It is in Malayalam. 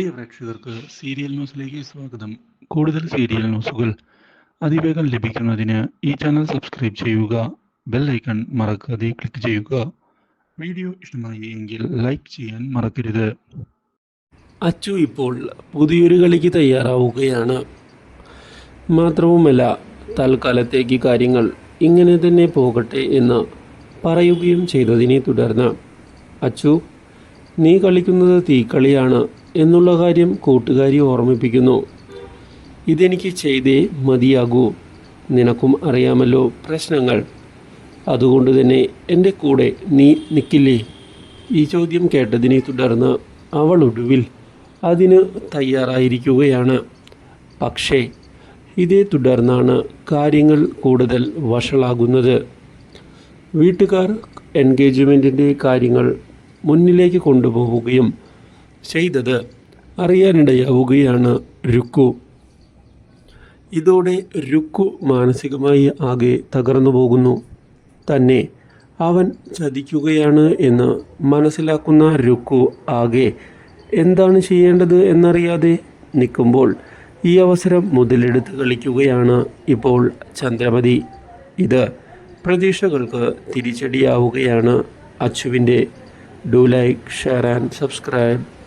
പ്രിയ പ്രേക്ഷകർക്ക് സീരിയൽ ന്യൂസിലേക്ക് സ്വാഗതം. കൂടുതൽ സീരിയൽ ന്യൂസുകൾ അതിവേഗം ലഭിക്കുന്നതിന് ഈ ചാനൽ സബ്സ്ക്രൈബ് ചെയ്യുക ബെൽ ഐക്കൺ മറക്കാതെ ക്ലിക്ക് ചെയ്യുക. വീഡിയോ ഇഷ്ടമായി എങ്കിൽ ലൈക്ക് ചെയ്യാൻ മറക്കരുത്. അച്ചു ഇപ്പോൾ പുതിയൊരു കളിക്ക് തയ്യാറാവുകയാണ്. മാത്രവുമല്ല തൽക്കാലത്തേക്ക് കാര്യങ്ങൾ ഇങ്ങനെ തന്നെ പോകട്ടെ എന്ന് പറയുകയും ചെയ്തതിനെ തുടർന്ന് അച്ചു നീ കളിക്കുന്നത് തീക്കളിയാണ്. എന്നുള്ള കാര്യം കൂട്ടുകാരി ഓർമ്മിപ്പിക്കുന്നു. ഇതെനിക്ക് ചെയ്തേ മതിയാകൂ. നിനക്കും അറിയാമല്ലോ പ്രശ്നങ്ങൾ. അതുകൊണ്ട് തന്നെ എന്റെ കൂടെ നീ നിൽക്കില്ലേ ഈ ചോദ്യം കേട്ടതിനെ തുടർന്ന് അവൾ ഒടുവിൽ അതിന് തയ്യാറായിരിക്കുകയാണ്. പക്ഷേ ഇതേ തുടർന്നാണ് കാര്യങ്ങൾ കൂടുതൽ വഷളാകുന്നത്. വീട്ടുകാർ എൻഗേജ്മെന്റിന്റെ കാര്യങ്ങൾ മുന്നിലേക്ക് കൊണ്ടുപോവുകയും ചെയ്തത് അറിയാനിടയാവുകയാണ് രുക്കു. ഇതോടെ രുക്കു മാനസികമായി ആകെ തകർന്നു പോകുന്നു. തന്നെ അവൻ ചതിക്കുകയാണ് എന്ന് മനസ്സിലാക്കുന്ന രുക്കു ആകെ എന്താണ് ചെയ്യേണ്ടത് എന്നറിയാതെ നിൽക്കുമ്പോൾ ഈ അവസരം മുതലെടുത്ത് കളിക്കുകയാണ് ഇപ്പോൾ ചന്ദ്രമതി. ഇത് പ്രതീക്ഷകൾക്ക് തിരിച്ചടിയാവുകയാണ്. അച്ചുവിന്റെ do like share and subscribe.